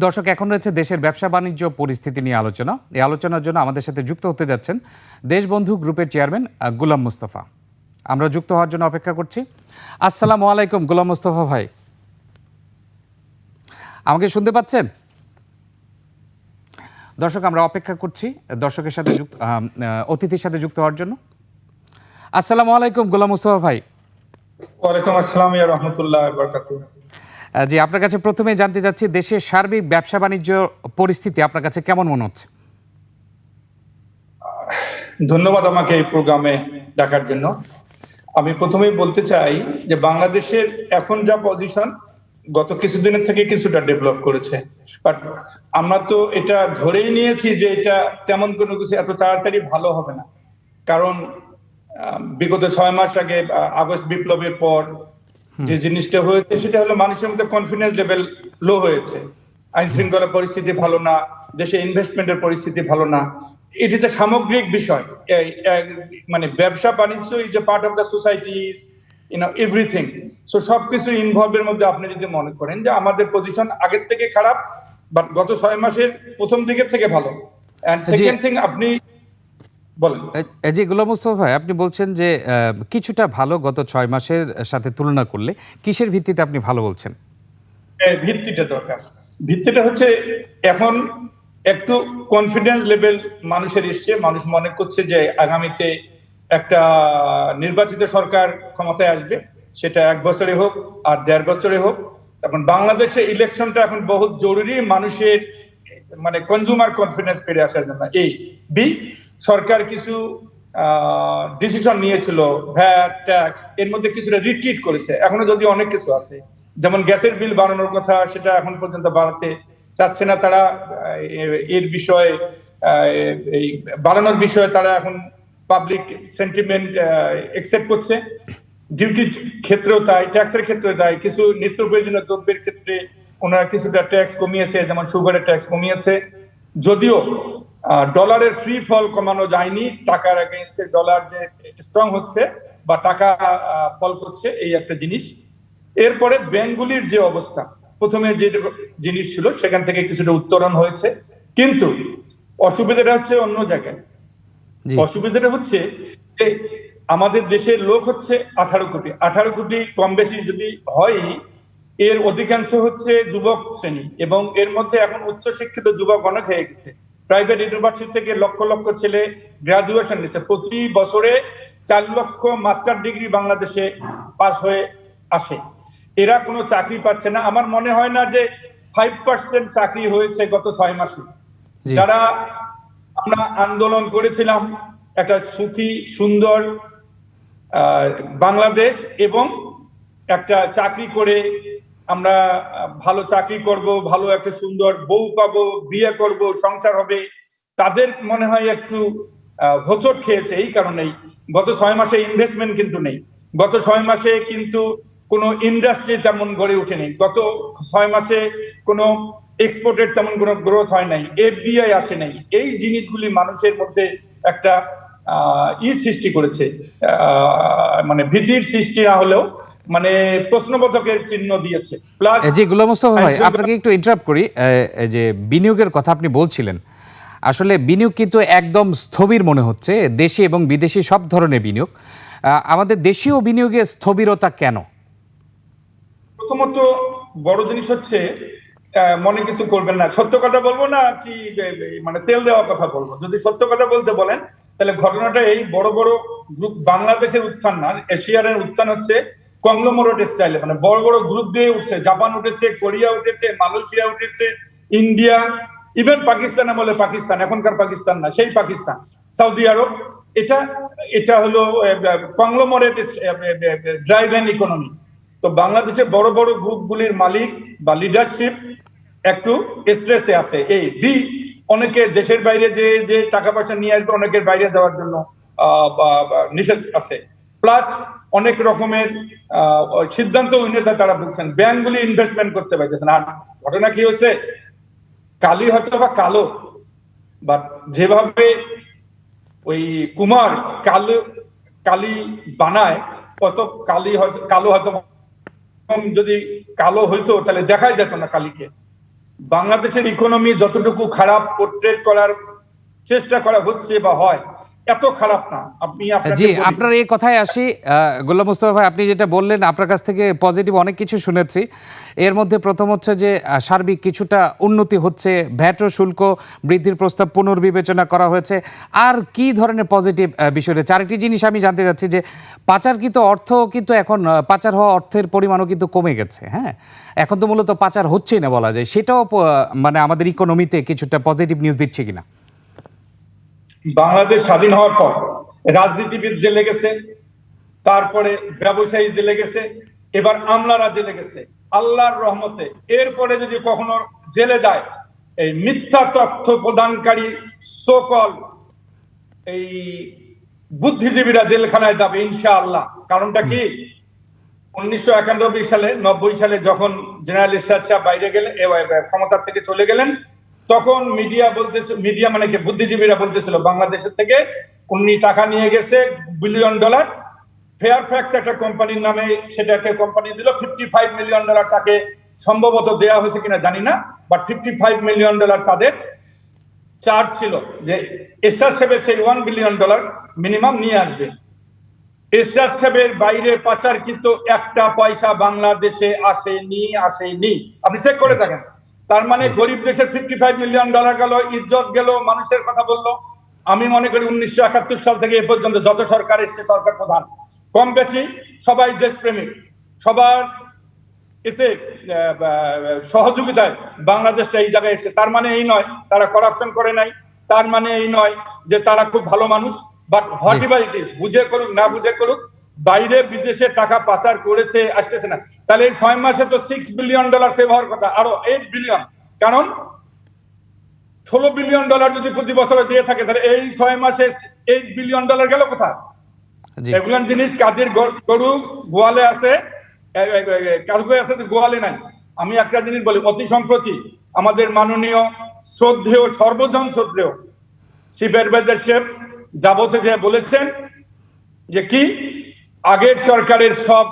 দর্শক, এখন রয়েছে দেশের ব্যবসা বাণিজ্য পরিস্থিতি নিয়ে আলোচনা। এই আলোচনার জন্য আমাদের সাথে যুক্ত হতে যাচ্ছেন দেশবন্ধু গ্রুপের চেয়ারম্যান গুলাম মুস্তফা। আমরা যুক্ত হওয়ার জন্য অপেক্ষা করছি। আসসালামু আলাইকুম, গুলাম মুস্তফা ভাই। আমাকে শুনতে পাচ্ছেন? দর্শক, আমরা অপেক্ষা করছি দর্শকের সাথে যুক্ত অতিথির সাথে যুক্ত হওয়ার জন্য। আসসালামু আলাইকুম, গোলাম মুস্তফা ভাই। ওয়ালাইকুম আসসালাম রহমতুল্লাহ জি, আপনার কাছে প্রথমে জানতে চাচ্ছি, দেশের সার্বিক ব্যবসা বাণিজ্য পরিস্থিতি আপনার কাছে কেমন মনে হচ্ছে? ধন্যবাদ আমাকে এই প্রোগ্রামে ডাকার জন্য। আমি প্রথমেই বলতে চাই যে বাংলাদেশের এখন যা পজিশন গত কিছুদিনের থেকে কিছুটা ডেভেলপ করেছে। বাট আমরা তো এটা ধরেই নিয়েছি যে এটা তেমন কোনো কিছু এত তাড়াতাড়ি ভালো হবে না। কারণ বিগত ছয় মাস আগে আগস্ট বিপ্লবের পর যে জিনিসটা হয়েছে সেটা হলো মানুষের মধ্যে কনফিডেন্স লেভেল লো হয়েছে। আইন শৃঙ্খলা পরিস্থিতি ভালো না দেশে ইনভেস্টমেন্টের পরিস্থিতি ভালো না। এটি যে সামগ্রিক বিষয়। মানে ব্যবসা বাণিজ্য is a part of the society you know everything so সবকিছু ইনভলভের মধ্যে আপনি যদি মনে করেন যে আমাদের পজিশন আগের থেকে খারাপ বাট গত ছয় মাসের প্রথম দিকের থেকে ভালো। জি। সেকেন্ড থিং আপনি বলেন। গোলাম মুস্তফা ভাই আপনি বলছেন যে কিছুটা ভালো গত ছয় মাসের সাথে তুলনা করলে কিসের ভিত্তিতে আপনি ভালো বলছেন? ভিত্তিটা দরকার। ভিত্তিটা হচ্ছে এখন একটু কনফিডেন্স লেভেল মানুষের এসছে। মানুষ মনে করছে যে আগামীতে একটা নির্বাচিত সরকার ক্ষমতায় আসবে। সেটা এক বছরে হোক আর দেড় বছরে হোক। এখন বাংলাদেশে ইলেকশনটা এখন বহুত জরুরি। মানুষের মানে কনজুমার কনফিডেন্স ফিরে আসার জন্য। এই বি সরকার কিছু ডিসিশন নিয়েছিল ভ্যাট ট্যাক্স এর মধ্যে কিছুটা রিট্রিট করেছে। এখনও যদি অনেক কিছু আছে, যেমন গ্যাসের বিল বাড়ানোর কথা, সেটা এখন পর্যন্ত বাড়াতে চাচ্ছে না তারা। এর বিষয়ে এই বাড়ানোর বিষয়ে তারা এখন পাবলিক সেন্টিমেন্ট একসেপ্ট করছে। ডিউটির ক্ষেত্রেও তাই ট্যাক্সের ক্ষেত্রেও তাই। কিছু নিত্য প্রয়োজনীয় দ্রব্যের ক্ষেত্রে ওনারা কিছুটা ট্যাক্স কমিয়েছে যেমন সুগারের ট্যাক্স কমিয়েছে। যদিও ডলারের ফ্রি ফল কমানো যায়নি টাকার এগেনস্টে ডলার যে স্ট্রং হচ্ছে বা টাকা ফল করছে এই একটা জিনিস। এরপরে ব্যাংকগুলির যে অবস্থা প্রথমে যে জিনিস ছিল সেখান থেকে কিছুটা উত্তরণ হয়েছে। কিন্তু অসুবিধাটা হচ্ছে অন্য জায়গায়। অসুবিধাটা হচ্ছে যে আমাদের দেশের লোক হচ্ছে আঠারো কোটি। আঠারো কোটি কম বেশি যদি হয় এর অধিকাংশ হচ্ছে যুবক শ্রেণি এবং এর মধ্যে এখন উচ্চশিক্ষিত যুবক অনেক হয়ে গেছে। প্রাইভেট ইউনিভার্সিটি থেকে লক্ষ লক্ষ ছেলে গ্রাজুয়েশন নিচ্ছে। প্রতি বছরে চার লক্ষ মাস্টার ডিগ্রি বাংলাদেশে পাস হয়ে আসে। এরা কোনো চাকরি পাচ্ছে না। আমার মনে হয় না যে ফাইভ পার্সেন্ট চাকরি হয়েছে গত ছয় মাসে। যারা আমরা আন্দোলন করেছিলাম একটা সুখী সুন্দর আহ, বাংলাদেশ এবং একটা চাকরি করে আমরা ভালো চাকরি করব, ভালো একটা সুন্দর বউ পাবো, বিয়ে করব, সংসার হবে, তাদের মনে হয় একটু হোঁচট খেয়েছে এই কারণেই। গত ছয় মাসে ইনভেস্টমেন্ট কিন্তু নেই। গত ছয় মাসে কিন্তু কোনো ইন্ডাস্ট্রি তেমন গড়ে ওঠেনি। গত ছয় মাসে কোনো এক্সপোর্টের তেমন কোনো গ্রোথ হয় নাই এফডিআই আসে নাই। এই জিনিসগুলি মানুষের মধ্যে একটা ই সৃষ্টি করেছে। মানে ভীতির সৃষ্টি না হলেও মানে প্রশ্নবোধকের চিহ্ন দিয়েছে। প্লাস যে গোলাম মুস্তফা ভাই আপনাকে একটু ইন্টারাপ্ট করি। যে বিনিয়োগের কথা আপনি বলছিলেন আসলে বিনিয়োগ কিন্তু একদম স্থবির মনে হচ্ছে দেশি এবং বিদেশি সব ধরনের বিনিয়োগ। আমাদের দেশীয় বিনিয়োগে স্থবিরতা কেন? প্রথমত বড় জিনিস হচ্ছে মনে কিছু করবেন না। সত্য কথা বলব না কি মানে তেল দেওয়া কথা বলব। যদি সত্য কথা বলতে বলেন তাহলে ঘটনাটা এই বড় বড় গ্রুপ বাংলাদেশের উত্থান না এশিয়ার উত্থান হচ্ছে কংগ্লোমোরেট স্টাইলে মানে বড় বড় গ্রুপ দিয়ে উঠছে। জাপান উঠেছে, কোরিয়া উঠেছে, মালয়েশিয়া উঠেছে, ইন্ডিয়া ইভেন পাকিস্তান বলে পাকিস্তান, এখনকার পাকিস্তান না, সেই পাকিস্তান, সৌদি আরব। এটা এটা হলো কংগ্লোমোরেট ড্রাইভ অ্যান্ড ইকোনমি তো বাংলাদেশের বড় বড় গ্রুপগুলির মালিক বা লিডারশিপ একটু স্ট্রেসে আছে। এই বি অনেকে দেশের বাইরে যে যে টাকা পয়সা নিয়ে আসবে, অনেকের বাইরে যাওয়ার জন্য নিষেধ আছে। প্লাস অনেক রকমের সিদ্ধান্ত উন্নতা তারা বুঝছেন ব্যাংকগুলি ইনভেস্টমেন্ট করতে পারতেছে না। আর ঘটনা কি হয়েছে? কালি হয়তো বা কালো বাট যেভাবে ওই কুমার কালো, কালি বানায়, কত কালি হয়তো, কালো হয়তো যদি কালো হইতো, তাহলে দেখাই যেত না কালিকে। বাংলাদেশের ইকোনমি যতটুকু খারাপ পোর্ট্রেট করার চেষ্টা করা হচ্ছে বা হয় এত খারাপ না। আপনি জি আপনার এই কথায় আসি। গোলাম মুস্তফা ভাই আপনি যেটা বললেন আপনার কাছ থেকে পজিটিভ অনেক কিছু শুনেছি। এর মধ্যে প্রথম হচ্ছে যে সার্বিক কিছুটা উন্নতি হচ্ছে ভ্যাট ও শুল্ক বৃদ্ধির প্রস্তাব পুনর্বিবেচনা করা হয়েছে। আর কি ধরনের পজিটিভ বিষয় রয়েছে? আরেকটি জিনিস আমি জানতে চাচ্ছি যে পাচারকৃত অর্থ কিন্তু এখন পাচার হওয়া অর্থের পরিমাণও কিন্তু কমে গেছে হ্যাঁ? এখন তো মূলত পাচার হচ্ছেই না বলা যায়। সেটাও মানে আমাদের ইকোনমিতে কিছুটা পজিটিভ নিউজ দিচ্ছে কিনা? বাংলাদেশ স্বাধীন হওয়ার পর রাজনীতিবিদ জেলে গেছে, তারপরে ব্যবসায়ী জেলে গেছে, এবার আমলারা জেলে গেছে। আল্লাহর রহমতে এরপরে যদি কখনো জেলে যায়, এই মিথ্যা তথ্য প্রদানকারী সকল এই বুদ্ধিজীবীরা জেলখানায় যাবে ইনশাআল্লাহ। কারণটা কি? উনিশশো একানব্বই সালে, নব্বই সালে যখন জেনারেল ইরশাদ শাহ বাইরে গেলেন ক্ষমতার থেকে চলে গেলেন তখন মিডিয়া বলতেছে মিডিয়া মানে কি? বুদ্ধিজীবীরা বলতেছিল, বাংলাদেশের থেকে উনি টাকা নিয়ে গেছে বিলিয়ন ডলার ফেয়ার ফ্যাক্স একটা কোম্পানির নামে সেটাকে কোম্পানি দিল ফিফটি ফাইভ মিলিয়ন ডলার তাকে সম্ভবত দেয়া হয়েছে কিনা জানি না but fifty five million dollar তাদের চার্জ ছিল যে এসআর সেবের সেই ওয়ান বিলিয়ন ডলার মিনিমাম নিয়ে আসবে। এসআর সেবের বাইরে পাচার কিন্তু একটা পয়সা বাংলাদেশে আসেনি আসেনি। আপনি চেক করে থাকেন তার মানে গরিব দেশের ফিফটি ফাইভ মিলিয়ন ডলার গেল, ইজ্জত গেল, মানুষের কথা বলল। আমি মনে করি উনিশশো একাত্তর সাল থেকে এ পর্যন্ত যত সরকার এসছে, সরকার প্রধান, কম বেশি সবাই দেশপ্রেমিক। সবার এতে সহযোগিতায় বাংলাদেশটা এই জায়গায় এসেছে। তার মানে এই নয়, তারা করাপশন করে নাই। তার মানে এই নয় যে তারা খুব ভালো মানুষ। But whatever it is বুঝে করুক, না বুঝে করুক, বাইরে বিদেশে টাকা পাচার করেছে, আসতেছে না। তাহলে এই ছয় মাসে তো সিক্স বিলিয়ন ডলার সেভ হওয়ার কথা। আরও এইট বিলিয়ন কারণ ষোলো বিলিয়ন ডলার যদি প্রতি বছরে দিয়ে থাকে তাহলে এই ছয় মাসে এইট বিলিয়ন ডলার গেল কোথায়? জি। এগুলান জিনিস কাজের গরু গোয়ালে আছে কাজগুলো আছে তো গোয়ালে নাই। আমি একটা জিনিস বলি অতি সম্প্রতি আমাদের মাননীয় শ্রদ্ধেয় সর্বজন শ্রদ্ধেয় শিবের বেদের শেফ দাবোসে যে বলেছেন যে কি আগের সরকারের সব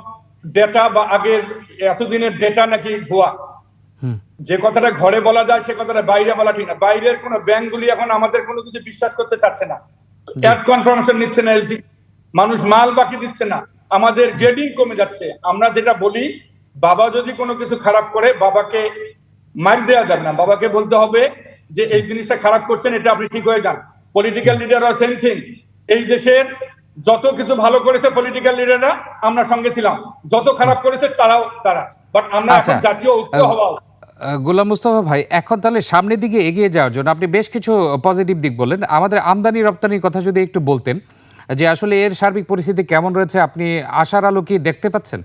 ডেটা বা আগের এতদিনের ডেটা নাকি ভুয়া। যে কথাটা ঘরে বলা যায় সে কথাটা বাইরে বলা ঠিক না। বাইরের কোনো ব্যাংকগুলি এখন আমাদের কোনো কিছু বিশ্বাস করতে চাচ্ছে না। অ্যাড কনফার্মেশন নিচ্ছে না এলসি মানুষ মাল বাকি দিচ্ছে না। আমাদের গ্রেডিং কমে যাচ্ছে। আমরা যেটা বলি বাবা যদি কোনো কিছু খারাপ করে বাবাকে মার দেওয়া যাবে না। বাবাকে বলতে হবে যে এই জিনিসটা খারাপ করছেন এটা আপনি ঠিক হয়ে যান। পলিটিক্যাল লিডাররা সেম থিং এই দেশের যত কিছু ভালো করেছে পলিটিক্যাল লিডাররা আমরা সঙ্গে ছিলাম। যত খারাপ করেছে তারাও তারা। বাট আমরা আচ্ছা। এখন জাতীয় ঐক্য হওয়া গোলাম মুস্তফা ভাই এখন তাহলে সামনের দিকে এগিয়ে যাওয়ার জন্য আপনি বেশ কিছু পজিটিভ দিক বললেন। আমাদের আমদানি রপ্তানির কথা যদি একটু বলতেন যে আসলে এর সার্বিক পরিস্থিতি কেমন রয়েছে আপনি আশার আলো কি দেখতে পাচ্ছেন?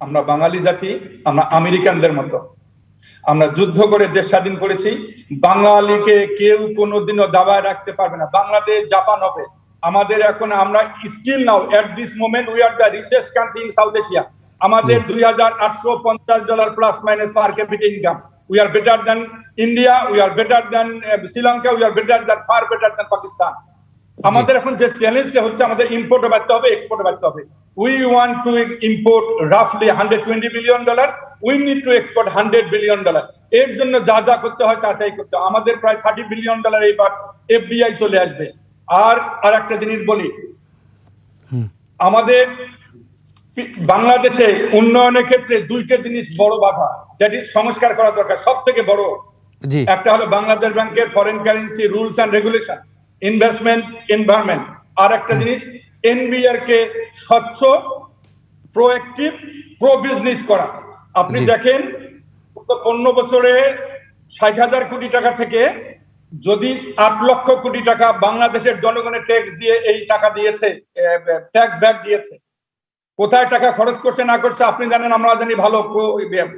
আমরা বাঙালি জাতি আমরা আমেরিকানদের মতো। আমরা যুদ্ধ করে দেশ স্বাধীন করেছি। বাঙালিকে কেউ কোনোদিনও দাবায় রাখতে পারবে না। বাংলাদেশ জাপান হবে। আমাদের এখন আমরা skill now at this moment we are the richest country in South Asia আমাদের দুই হাজার আটশো পঞ্চাশ dollar plus minus per capita income we are better than India we are better than Sri Lanka we are better than far better than Pakistan আমাদের এখন যে চ্যালেঞ্জটা হচ্ছে আমাদের ইম্পোর্টে বাড়তে হবে এক্সপোর্টে বাড়তে হবে। We want to import রাফলি hundred twenty billion dollar we need to export hundred billion dollar এর জন্য যা যা করতে হয় তা তাই করতে হয় আমাদের প্রায় থার্টি বিলিয়ন ডলার এইবার এফডিআই চলে আসবে। আর আর একটা জিনিস বলি। আমাদের বাংলাদেশে উন্নয়নের ক্ষেত্রে দুইটা জিনিস বড় বাধা দ্যাট ইজ সংস্কার করা দরকার সব থেকে বড় একটা হলো বাংলাদেশ ব্যাংকের foreign currency rules and regulation investment environment আর একটা জিনিস এনবিআর কে স্বচ্ছ প্রোঅ্যাক্টিভ প্রো বিজনেস করা। আপনি দেখেন গত পনেরো বছরে ষাট হাজার কোটি টাকা থেকে যদি আট লক্ষ কোটি টাকা বাংলাদেশের জনগণের ট্যাক্স দিয়ে এই টাকা দিয়েছে ট্যাক্স ব্যাক দিয়েছে কোথায় টাকা খরচ করছে না করছে আপনি জানেন আমরা জানি ভালো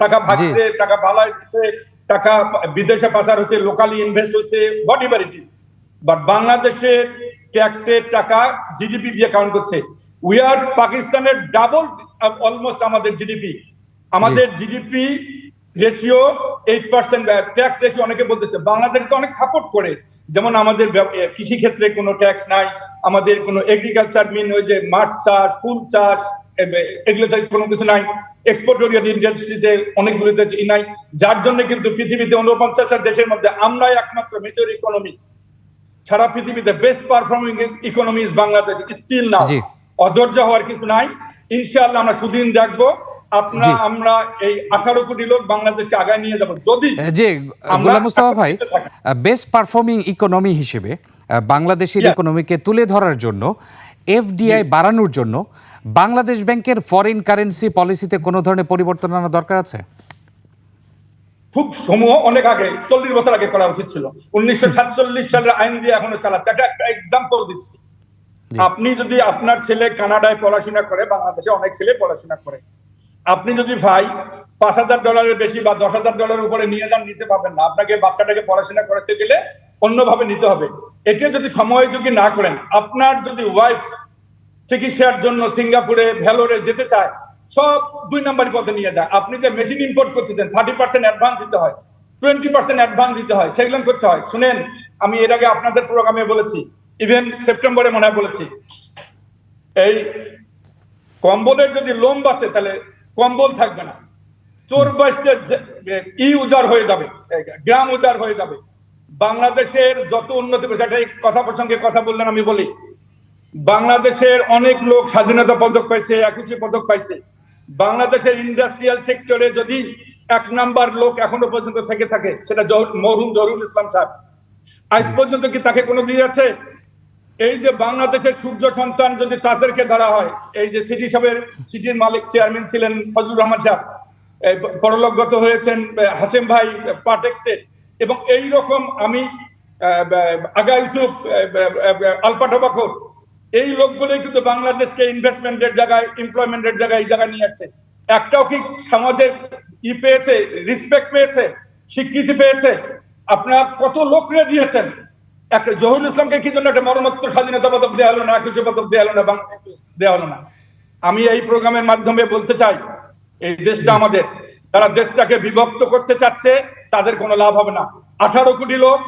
টাকা ভাগছে টাকা ভালাই টাকা বিদেশে পাচার হচ্ছে লোকালি ইনভেস্ট হচ্ছে whatever it is but বাংলাদেশে ট্যাক্সের টাকা জিডিপি দিয়ে কাউন্ট করছে। উই আর পাকিস্তানের ডাবল অলমোস্ট আমাদের জিডিপি আমাদের GDP ratio eight percent tax ratio অনেকে বলতেছে বাংলাদেশ তো অনেক সাপোর্ট করে। যেমন আমাদের কৃষি ক্ষেত্রে কোনো ট্যাক্স নাই আমাদের কোনো এগ্রিকালচার মিন ওই যে মাছ চাষ ফুল চাষ এগুলোতে কোনো কিছু নাই। এক্সপোর্ট ওরিয়েন্ট ইন্ডাস্ট্রিতে অনেকগুলোতে নাই। যার জন্য কিন্তু পৃথিবীতে উনপঞ্চাশটা দেশের মধ্যে আমরাই একমাত্র মেজর ইকোনমি সারা পৃথিবীতে best performing economy is Bangladesh still না। অধৈর্য হওয়ার কিছু নাই। ইনশাআল্লাহ আমরা সুদিন দেখব। আপনারা আমরা এই আঠারো কোটি লোক বাংলাদেশকে আগায় নিয়ে যাব। যদি যে গোলাম মুস্তফা ভাই বেস্ট পারফর্মিং ইকোনমি হিসেবে বাংলাদেশের ইকোনমিকে তুলে ধরার জন্য এফডিআই বাড়ানোর জন্য বাংলাদেশ ব্যাংকের ফরেন কারেন্সি পলিসিতে কোনো ধরনের পরিবর্তন আনা দরকার আছে? খুব সমূহ অনেক আগে চল্লিশ বছর আগে করা উচিত ছিল। উনিশশো সাতচল্লিশ সালের আইন দিয়ে এখনও চালাচ্ছে। এটা একটা এক্সাম্পল দিচ্ছি। আপনি যদি আপনার ছেলে কানাডায় পড়াশোনা করে বাংলাদেশে অনেক ছেলে পড়াশোনা করে আপনি যদি ভাই পাঁচ হাজার ডলারের বেশি বা দশ হাজার ডলারের উপরে নিয়ে যান, নিতে পারবেন না। আপনাকে বাচ্চাটাকে পড়াশোনা করাতে গেলে অন্যভাবে নিতে হবে। এটা যদি সময় যদি না করেন, আপনার যদি ওয়াইফ চিকিৎসার জন্য সিঙ্গাপুরে, ভ্যালোরে যেতে চায়, সব দুই নাম্বারই পথে নিয়ে যায়। আপনি যে মেশিন ইম্পোর্ট করতেছেন থার্টি পার্সেন্ট অ্যাডভান্স দিতে হয় টোয়েন্টি পার্সেন্ট অ্যাডভান্স দিতে হয়, সেগুলো করতে হয়। শুনেন, আমি এর আগে আপনাদের প্রোগ্রামে বলেছি ইভেন সেপ্টেম্বরে মনে হয় বলেছি, এই কম্বলের যদি লোম বাসে, তাহলে কম্বল থাকবে না। চোর বাসতে ই উজাড় হয়ে যাবে গ্রাম উজাড় হয়ে যাবে। বাংলাদেশের যত উন্নতি করেছে একটা কথা প্রসঙ্গে কথা বললেন আমি বলি। বাংলাদেশের অনেক লোক স্বাধীনতা পদক পাইছে, একুশে পদক পাইছে। বাংলাদেশের ইন্ডাস্ট্রিয়াল সেক্টরে যদি এক নাম্বার লোক এখনও পর্যন্ত থেকে থাকে, সেটা মরহুম জহুরুল ইসলাম সাহেব। আজ পর্যন্ত কি তাকে কোনো দিয়ে আছে এই যে বাংলাদেশের সূর্য সন্তান যদি তাদেরকে ধরা হয়, এই যে সিটি সাহেবের, সিটির মালিক চেয়ারম্যান ছিলেন ফজলুর রহমান সাহেব পরলোকগত হয়েছেন হাসেম ভাই পাটেক্সের, এবং এই রকম আমি আগা ইউসুফ আলপাটবাখর এই লোকগুলোই কিন্তু বাংলাদেশকে ইনভেস্টমেন্টের জায়গায়, এমপ্লয়মেন্টের জায়গায়, এই জায়গায় নিয়ে যাচ্ছে একটাও কি সমাজে ই পেয়েছে, রিসপেক্ট পেয়েছে, স্বীকৃতি পেয়েছে? আপনার কত লোকরে দিয়েছেন? একটা জহুরুল ইসলামকে কি জন্য একটা মরণোত্তর স্বাধীনতা পদক দেওয়া হলো না কিছু পদক দেওয়া হলো না বাং- দেওয়া হলো না? আমি এই প্রোগ্রামের মাধ্যমে বলতে চাই এই দেশটা আমাদের যারা দেশটাকে বিভক্ত করতে চাচ্ছে তাদের কোনো লাভ হবে না। আঠারো কোটি লোক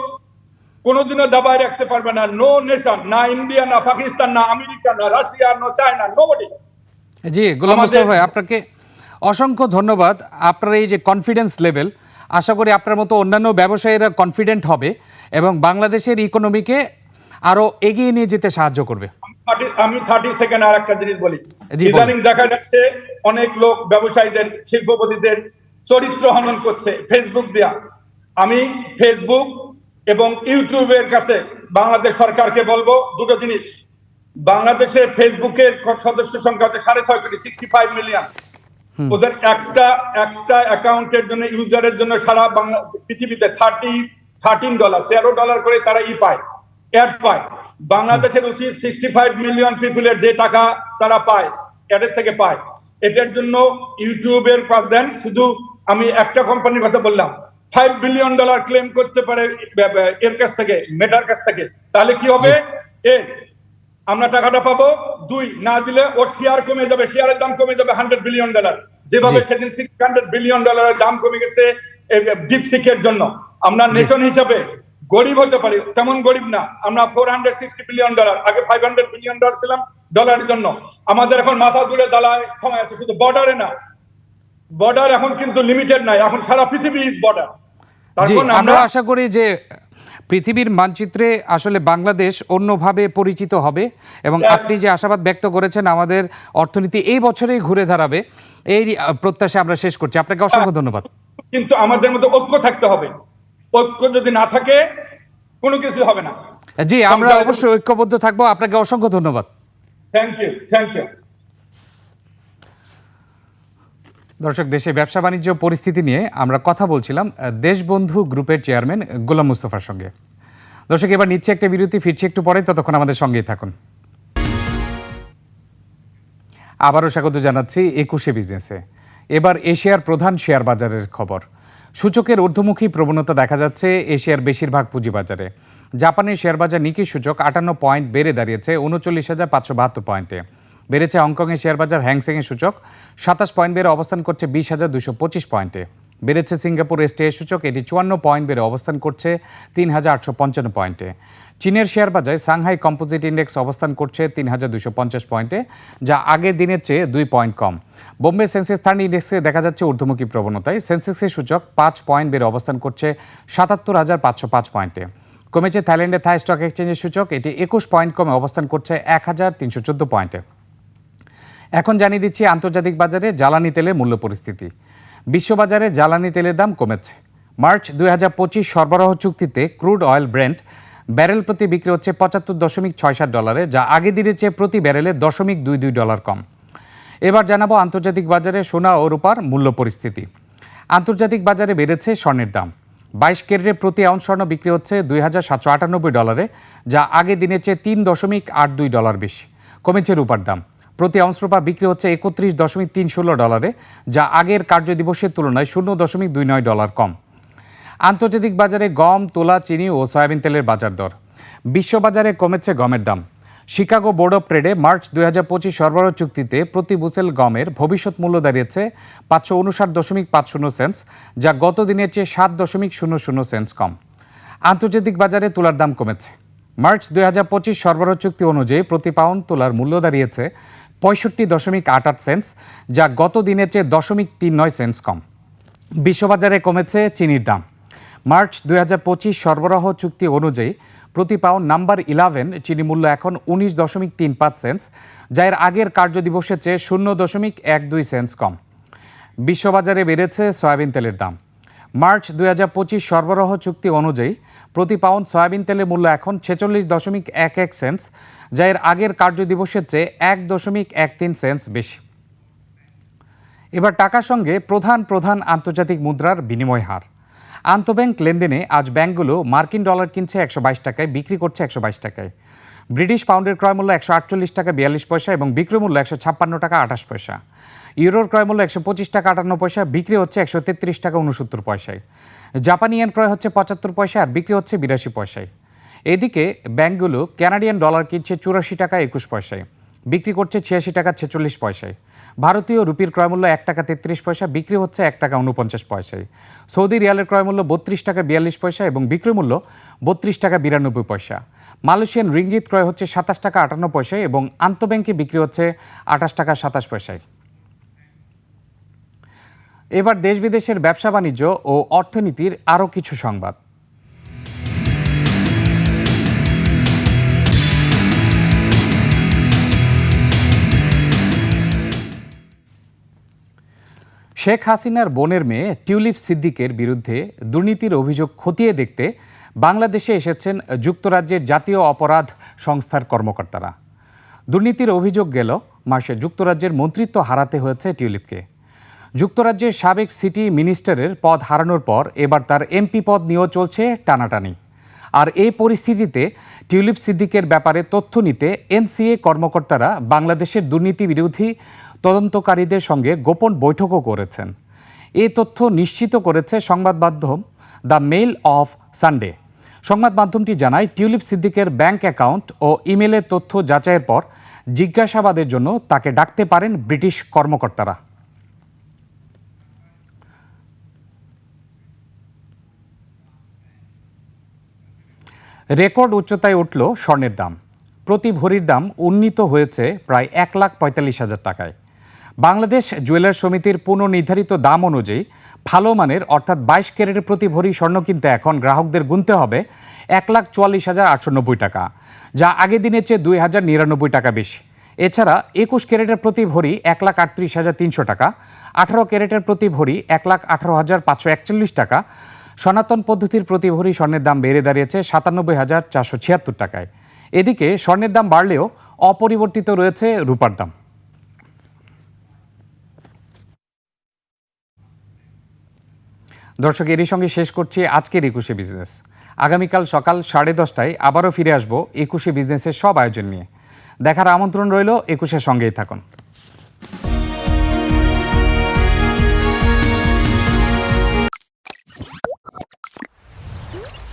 কোনোদিনও দাবায় রাখতে পারবে না নো নেশন না ইন্ডিয়া না পাকিস্তান না আমেরিকা না রাশিয়া না চায়না নোবডি জি গোলাম মুস্তফা ভাই আপনাকে অসংখ্য ধন্যবাদ। আপনার এই যে কনফিডেন্স লেভেল আশা করি আপনার মতো অন্যান্য ব্যবসায়ীরা কনফিডেন্ট হবে এবং বাংলাদেশের ইকোনমিকে আরও এগিয়ে নিয়ে যেতে সাহায্য করবে। আমি থার্টি সেকেন্ড আর একটা জিনিস বলি। ইদানিং দেখা যাচ্ছে অনেক লোক ব্যবসায়ীদের শিল্পপতিদের চরিত্র হনন করছে ফেসবুক দেয়া। আমি ফেসবুক এবং ইউটিউবের কাছে বাংলাদেশ সরকারকে বলব দুটো জিনিস। বাংলাদেশের ফেসবুকের সদস্য সংখ্যা হচ্ছে সাড়ে ছয় কোটি সিক্সটি ফাইভ মিলিয়ন ওদের একটা একটা অ্যাকাউন্টের জন্য ইউজারের জন্য সারা বাংলা পৃথিবীতে থার্টি থার্টিন ডলার তেরো ডলার করে তারা ই পায় অ্যাড পায়। বাংলাদেশের উচিত সিক্সটি ফাইভ মিলিয়ন পিপুলের যে টাকা তারা পায় অ্যাডের থেকে পায়। এটার জন্য ইউটিউবের পাশ দেন শুধু আমি একটা কোম্পানির কথা বললাম। ফাইভ বিলিয়ন ডলার ক্লেম করতে পারে এর কাছ থেকে মেটার কাছ থেকে। তাহলে কি হবে? এ আমরা টাকাটা পাবো। দুই না দিলে ওর শেয়ার কমে যাবে। শেয়ারের দাম কমে যাবে হান্ড্রেড বিলিয়ন ডলার যেভাবে সেদিন সিক্স হান্ড্রেড বিলিয়ন ডলারের দাম কমে গেছে ডিপসিকের জন্য। আমরা নেশন হিসাবে গরিব হতে পারি। তেমন গরিব না। আমরা four hundred sixty billion dollar আগে ফাইভ হান্ড্রেড বিলিয়ন ডলার ছিলাম ডলারের জন্য। আমাদের এখন মাথা দূরে দালায় ক্ষমা আছে। শুধু বর্ডারে না। বর্ডার এখন কিন্তু লিমিটেড নাই। এখন সারা পৃথিবী ইজ বর্ডার আমরা আশা করি যে পৃথিবীর মানচিত্রে আসলে বাংলাদেশ অন্যভাবে পরিচিত হবে এবং আপনি যে আশাবাদ ব্যক্ত করেছেন আমাদের অর্থনীতি এই বছরেই ঘুরে দাঁড়াবে এই প্রত্যাশা আমরা শেষ করছি। আপনাকে অসংখ্য ধন্যবাদ। কিন্তু আমাদের মধ্যে ঐক্য থাকতে হবে। ঐক্য যদি না থাকে কোনো কিছু হবে না। জি আমরা অবশ্যই ঐক্যবদ্ধ থাকব। আপনাকে অসংখ্য ধন্যবাদ। থ্যাংক ইউ থ্যাংক ইউ দর্শক, দেশে ব্যবসা বাণিজ্য পরিস্থিতি নিয়ে আমরা কথা বলছিলাম দেশবন্ধু গ্রুপের চেয়ারম্যান গোলাম মুস্তফার সঙ্গে। দর্শক, এবার নিচ্ছে একটা বিরতি, ফিরছে একটু পরে, ততক্ষণ আমাদের সঙ্গেই থাকুন। আবারও স্বাগত জানাচ্ছি একুশে বিজনেসে। এবার এশিয়ার প্রধান শেয়ার বাজারের খবর। সূচকের ঊর্ধ্বমুখী প্রবণতা দেখা যাচ্ছে এশিয়ার বেশিরভাগ পুঁজিবাজারে। জাপানের শেয়ার বাজার নিকি সূচক আটান্ন পয়েন্ট বেড়ে দাঁড়িয়েছে, উনচল্লিশ হাজার পাঁচশো বাহাত্তর পয়েন্টে। বেড়েছে হংকংয়ের শেয়ার বাজার হ্যাংসেংয়ের সূচক। সাতাশ পয়েন্ট বেড়ে অবস্থান করছে বিশ হাজার দুশো পঁচিশ পয়েন্টে। বেড়েছে সিঙ্গাপুর এসটিআই সূচক, এটি চুয়ান্ন পয়েন্ট বেড়ে অবস্থান করছে তিন হাজার আটশো পঞ্চান্ন পয়েন্টে। চীনের শেয়ার বাজারে সাংহাই কম্পোজিট ইন্ডেক্স অবস্থান করছে তিন হাজার দুশো পঞ্চাশ পয়েন্টে, যা আগের দিনের চেয়ে দুই পয়েন্ট কম। বোম্বে সেন্সেক্স থার্টি ইন্ডেক্সে দেখা যাচ্ছে ঊর্ধ্বমুখী প্রবণতায়। সেন্সেক্সের সূচক পাঁচ পয়েন্ট বেড়ে অবস্থান করছে সাতাত্তর হাজার পাঁচশো পাঁচ পয়েন্টে। কমেছে থাইল্যান্ডের থাই স্টক এক্সচেঞ্জের সূচক, এটি একুশ পয়েন্ট কমে অবস্থান করছে এক হাজার তিনশো চোদ্দ পয়েন্টে। এখন জানিয়ে দিচ্ছি, আন্তর্জাতিক বাজারে জ্বালানি তেলের মূল্য পরিস্থিতি। বিশ্ববাজারে জ্বালানি তেলের দাম কমেছে। মার্চ দুই হাজার পঁচিশ সরবরাহ চুক্তিতে ক্রুড অয়েল ব্র্যান্ড ব্যারেল প্রতি বিক্রি হচ্ছে পঁচাত্তর দশমিক ছয় সাত ডলারে, যা আগে দিনের চেয়ে প্রতি ব্যারেলে দশমিক দুই দুই ডলার কম। এবার জানাব আন্তর্জাতিক বাজারে সোনা ও রূপার মূল্য পরিস্থিতি। আন্তর্জাতিক বাজারে বেড়েছে স্বর্ণের দাম। বাইশ ক্যারেটের প্রতি আউন্স স্বর্ণ বিক্রি হচ্ছে দুই হাজার সাতশো আটানব্বই ডলারে, যা আগে দিনের চেয়ে তিন দশমিক আট দুই ডলার বেশি। কমেছে রূপার দাম। প্রতি আউন্স রূপা বিক্রি হচ্ছে একত্রিশ দশমিক তিন ষোলো ডলারে, যা আগের কার্যদিবসের তুলনায় শূন্য দশমিক দুই নয় ডলার কম। আন্তর্জাতিক বাজারে গম, তুলা, চিনি ও সয়াবিন তেলের বাজার দর। বিশ্ববাজারে কমেছে গমের দাম। শিকাগো বোর্ড অফ ট্রেডে মার্চ দুই হাজার পঁচিশ সরবরাহ চুক্তিতে প্রতি বুসেল গমের ভবিষ্যৎ মূল্য দাঁড়িয়েছে পাঁচশো উনষাট দশমিক পাঁচ শূন্য সেন্স যা গত দিনের চেয়ে সাত দশমিক শূন্য শূন্য সেন্স কম। আন্তর্জাতিক বাজারে তুলার দাম কমেছে। মার্চ দুই হাজার পঁচিশ সরবরাহ চুক্তি অনুযায়ী প্রতি পাউন্ড তুলার মূল্য দাঁড়িয়েছে পঁয়ষট্টি দশমিক আট আট সেন্স যা গত দিনের চেয়ে দশমিক তিন নয় সেন্স কম। বিশ্ববাজারে কমেছে চিনির দাম। মার্চ দুই হাজার পঁচিশ সরবরাহ চুক্তি অনুযায়ী প্রতি পাউন্ড নাম্বার ইলেভেন চিনি মূল্য এখন উনিশ দশমিক তিন পাঁচ সেন্স যা এর আগের কার্যদিবসের চেয়ে শূন্য দশমিক এক দুই সেন্স কম। বিশ্ববাজারে বেড়েছে সয়াবিন তেলের দাম। মার্চ দুই হাজার পঁচিশ সরবরাহ চুক্তি অনুযায়ী প্রতি পাউন্ড সয়াবিন তেলের মূল্য এখন ছেচল্লিশ দশমিক এক এক সেন্স যা এর আগের কার্যদিবসের চেয়ে এক দশমিক এক তিন সেন্স বেশি। এবার টাকার সঙ্গে প্রধান প্রধান আন্তর্জাতিক মুদ্রার বিনিময় হার। আন্তঃব্যাংক লেনদেনে আজ ব্যাংকগুলো মার্কিন ডলার কিনছে একশো বাইশ টাকায়, বিক্রি করছে একশো বাইশ টাকায়। ব্রিটিশ পাউন্ডের ক্রয় মূল্য একশো আটচল্লিশ টাকা বিয়াল্লিশ পয়সা এবং বিক্রয় মূল্য একশো ছাপ্পান্ন টাকা আঠাশ পয়সা। ইউরোর ক্রয় মূল্য একশো পঁচিশ টাকা আটান্ন পয়সা, বিক্রি হচ্ছে একশো তেত্রিশ টাকা উনসত্তর পয়সায়। জাপানি ইয়েন ক্রয় হচ্ছে পঁচাত্তর পয়সা আর বিক্রি হচ্ছে বিরাশি পয়সায়। এদিকে ব্যাংকগুলো ক্যানাডিয়ান ডলার কিনছে চুরাশি টাকা একুশ পয়সায়, বিক্রি করছে ছিয়াশি টাকা ছেচল্লিশ পয়সায়। ভারতীয় রুপির ক্রয়মূল্য এক টাকা তেত্রিশ পয়সা, বিক্রি হচ্ছে এক টাকা উনপঞ্চাশ পয়সায়। সৌদি রিয়ালের ক্রয়মূল্য বত্রিশ টাকা বিয়াল্লিশ পয়সা এবং বিক্রয় মূল্য বত্রিশ টাকা বিরানব্বই পয়সা। মালয়েশিয়ান রিঙ্গিত ক্রয় হচ্ছে সাতাশ টাকা আটান্ন পয়সায় এবং আন্তঃব্যাংকে বিক্রি হচ্ছে আঠাশ টাকা সাতাশ পয়সায়। এবার দেশ বিদেশের ব্যবসা বাণিজ্য ও অর্থনীতির আরও কিছু সংবাদ। শেখ হাসিনার বোনের মেয়ে টিউলিপ সিদ্দিকের বিরুদ্ধে দুর্নীতির অভিযোগ খতিয়ে দেখতে বাংলাদেশে এসেছেন যুক্তরাজ্যের জাতীয় অপরাধ সংস্থার কর্মকর্তারা। দুর্নীতির অভিযোগ গেল, মাসে যুক্তরাজ্যের মন্ত্রিত্ব হারাতে হয়েছে টিউলিপকে। যুক্তরাজ্যের সাবেক সিটি মিনিস্টারের পদ হারানোর পর এবার তার এমপি পদ নিয়েও চলছে টানাটানি। আর এই পরিস্থিতিতে টিউলিপ সিদ্দিকের ব্যাপারে তথ্য নিতে এনসিএ কর্মকর্তারা বাংলাদেশের দুর্নীতি বিরোধী তদন্তকারীদের সঙ্গে গোপন বৈঠকও করেছেন। এই তথ্য নিশ্চিত করেছে সংবাদ মাধ্যম দ্য মেইল অফ সানডে। সংবাদ মাধ্যমটি জানায়, টিউলিপ সিদ্দিকের ব্যাংক অ্যাকাউন্ট ও ইমেলের তথ্য যাচাইয়ের পর জিজ্ঞাসাবাদের জন্য তাকে ডাকতে পারেন ব্রিটিশ কর্মকর্তারা। রেকর্ড উচ্চতায় উঠল স্বর্ণের দাম। প্রতি ভরির দাম উন্নীত হয়েছে প্রায় এক লাখ পঁয়তাল্লিশ হাজার টাকায়। বাংলাদেশ জুয়েলার্স সমিতির পুনর্নির্ধারিত দাম অনুযায়ী ভালো মানের অর্থাৎ বাইশ ক্যারেটের প্রতি ভরি স্বর্ণ কিনতে এখন গ্রাহকদের গুনতে হবে এক লাখ চুয়াল্লিশ হাজার আটশো নব্বই টাকা, যা আগের দিনের চেয়ে দুই হাজার নিরানব্বই টাকা বেশি। এছাড়া একুশ ক্যারেটের প্রতি ভরি এক লাখ আটত্রিশ হাজার তিনশো টাকা, আঠারো ক্যারেটের প্রতি ভরি এক লাখ আঠারো হাজার পাঁচশো একচল্লিশ টাকা সনাতন পদ্ধতির প্রতি ভরি স্বর্ণের দাম বেড়ে দাঁড়িয়েছে সাতানব্বই হাজার চারশো ছিয়াত্তর টাকায়। এদিকে স্বর্ণের দাম বাড়লেও অপরিবর্তিত রয়েছে রূপার দাম। দর্শক, এরই সঙ্গে শেষ করছি আজকের একুশে বিজনেস। আগামীকাল সকাল সাড়ে দশটায় আবারও ফিরে আসব একুশে বিজনেসের সব আয়োজন নিয়ে। দেখার আমন্ত্রণ রইল একুশের সঙ্গেই থাকুন।